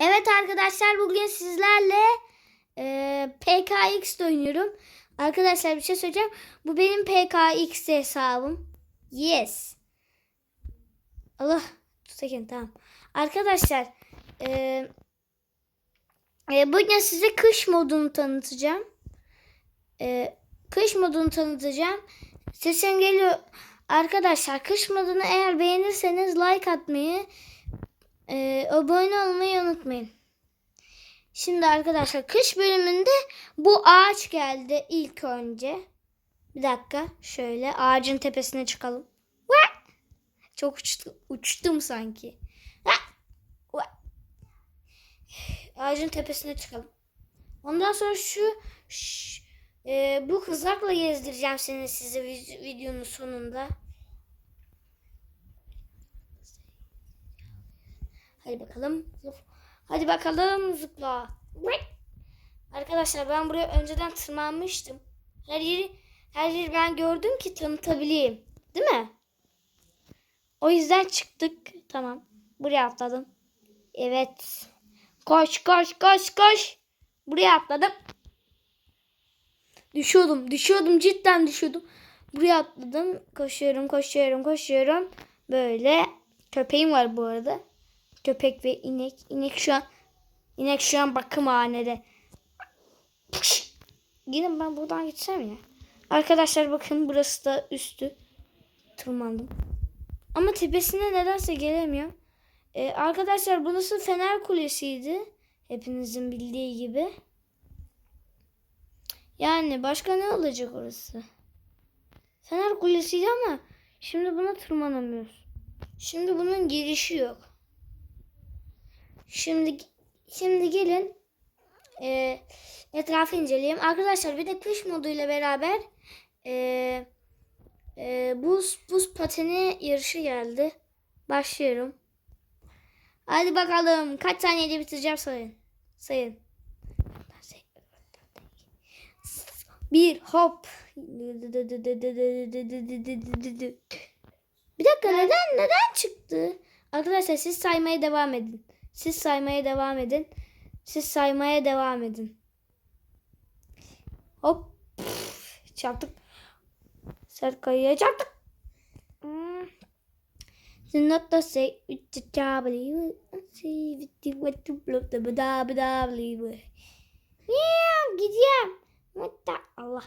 Evet arkadaşlar bugün sizlerle e, PKX oynuyorum. Arkadaşlar bir şey söyleyeceğim. Bu benim PKX hesabım. Yes. Allah tutayım tamam. Arkadaşlar e, e, bugün size kış modunu tanıtacağım. E, kış modunu tanıtacağım. Sesim geliyor. Arkadaşlar kış modunu eğer beğenirseniz like atmayı ee, abone olmayı unutmayın. Şimdi arkadaşlar kış bölümünde bu ağaç geldi ilk önce. Bir dakika şöyle ağacın tepesine çıkalım. Çok uçtu, uçtum sanki. Ağacın tepesine çıkalım. Ondan sonra şu, şu e, bu kızakla gezdireceğim seni size vid- videonun sonunda. Hadi bakalım. Hadi bakalım zıpla. Arkadaşlar ben buraya önceden tırmanmıştım. Her yeri her yeri ben gördüm ki tanıtabileyim. Değil mi? O yüzden çıktık. Tamam. Buraya atladım. Evet. Koş koş koş koş. Buraya atladım. Düşüyordum. Düşüyordum. Cidden düşüyordum. Buraya atladım. Koşuyorum koşuyorum koşuyorum. Böyle. Köpeğim var bu arada. Köpek ve inek. İnek şu an inek şu an bakımhanede. Pış! Gidin ben buradan gitsem ya. Arkadaşlar bakın burası da üstü. Tırmandım. Ama tepesine nedense gelemiyorum. Ee, arkadaşlar burası Fener Kulesi'ydi. Hepinizin bildiği gibi. Yani başka ne olacak orası? Fener Kulesi'ydi ama şimdi buna tırmanamıyoruz. Şimdi bunun girişi yok. Şimdi şimdi gelin e, etrafı inceleyelim. Arkadaşlar bir de kış moduyla beraber e, e, buz buz pateni yarışı geldi. Başlıyorum. Hadi bakalım kaç saniyede bitireceğim sayın. Sayın. Bir hop. Bir dakika neden neden çıktı? Arkadaşlar siz saymaya devam edin. Siz saymaya devam edin. Siz saymaya devam edin. Hop. Püf, Çarptık. Sert kayıya çarptık. Hmm. Not the say with the double see with the what to blow the double Yeah, gideceğim. What the Allah.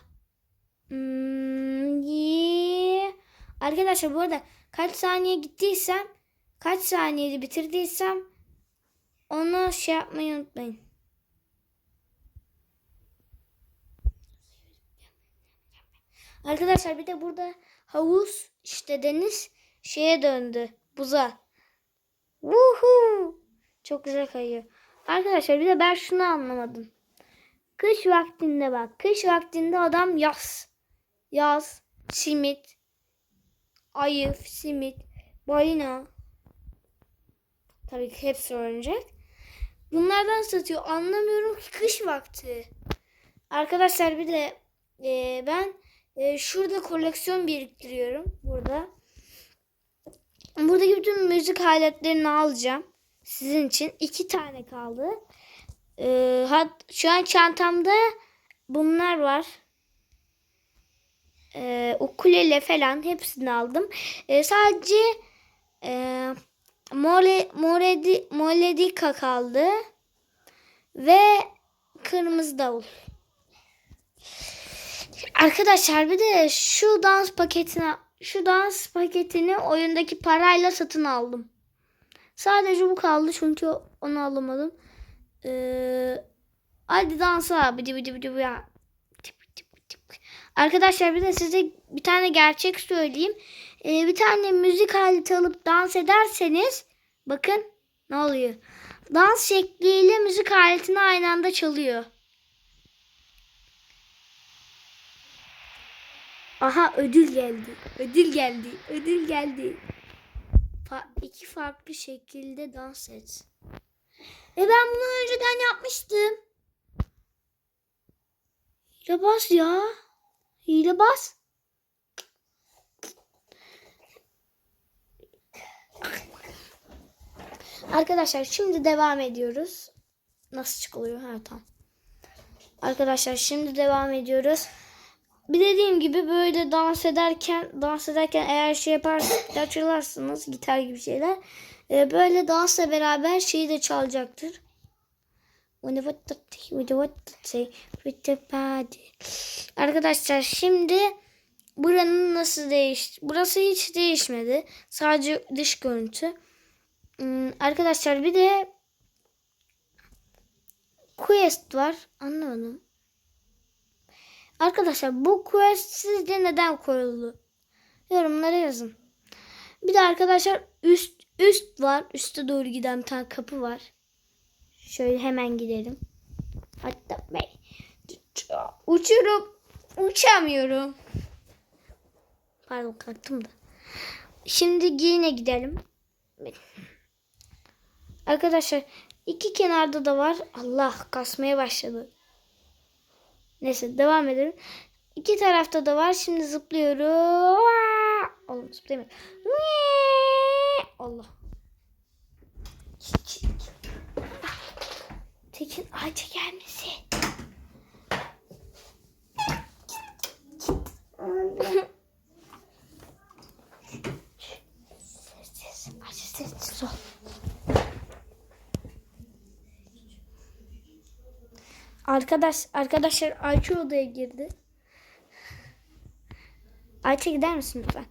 Hmm, yeah. Arkadaşlar bu arada kaç saniye gittiysem kaç saniyede bitirdiysem onu şey yapmayı unutmayın. Arkadaşlar bir de burada havuz işte deniz şeye döndü. Buza. Woohoo! Çok güzel kayıyor. Arkadaşlar bir de ben şunu anlamadım. Kış vaktinde bak. Kış vaktinde adam yaz. Yaz, simit, ayı, simit, balina. Tabii ki hepsi oyuncak. Bunlardan satıyor. Anlamıyorum ki kış vakti. Arkadaşlar bir de e, ben e, şurada koleksiyon biriktiriyorum. Burada. Buradaki bütün müzik aletlerini alacağım. Sizin için. iki tane kaldı. E, hat, şu an çantamda bunlar var. E, ukulele falan hepsini aldım. E, sadece e, Mole, Moredi, Moledika kaldı. Ve kırmızı davul. Arkadaşlar bir de şu dans paketine şu dans paketini oyundaki parayla satın aldım. Sadece bu kaldı çünkü onu alamadım. Ee, hadi dansa. Bıdı bıdı bıdı ya. Arkadaşlar bir de size bir tane gerçek söyleyeyim. Ee, bir tane müzik aleti alıp dans ederseniz bakın ne oluyor. Dans şekliyle müzik aletini aynı anda çalıyor. Aha ödül geldi. Ödül geldi. Ödül geldi. Fa iki farklı şekilde dans et. E ben bunu önceden yapmıştım. Hile bas ya. Hile bas. Arkadaşlar şimdi devam ediyoruz. Nasıl çıkılıyor? Ha tamam. Arkadaşlar şimdi devam ediyoruz. Bir dediğim gibi böyle dans ederken dans ederken eğer şey yaparsınız gitar çalarsınız gitar gibi şeyler e, böyle dansla beraber şeyi de çalacaktır. Arkadaşlar şimdi buranın nasıl değiş burası hiç değişmedi. Sadece dış görüntü. Hmm, Arkadaşlar bir de quest var. Anlamadım. Arkadaşlar bu quest sizce neden koyuldu? Yorumlara yazın. Bir de arkadaşlar üst üst var. Üste doğru giden tane kapı var. Şöyle hemen gidelim. Hatta ben uçurum. Uçamıyorum. Pardon kalktım da. Şimdi yine gidelim. Arkadaşlar iki kenarda da var. Allah kasmaya başladı. Neyse devam edelim. İki tarafta da var. Şimdi zıplıyorum. Oğlum zıplayamıyorum. Allah. Tekin Ayça gelmesi. Arkadaş arkadaşlar Ayça odaya girdi. Ayça gider misin lütfen?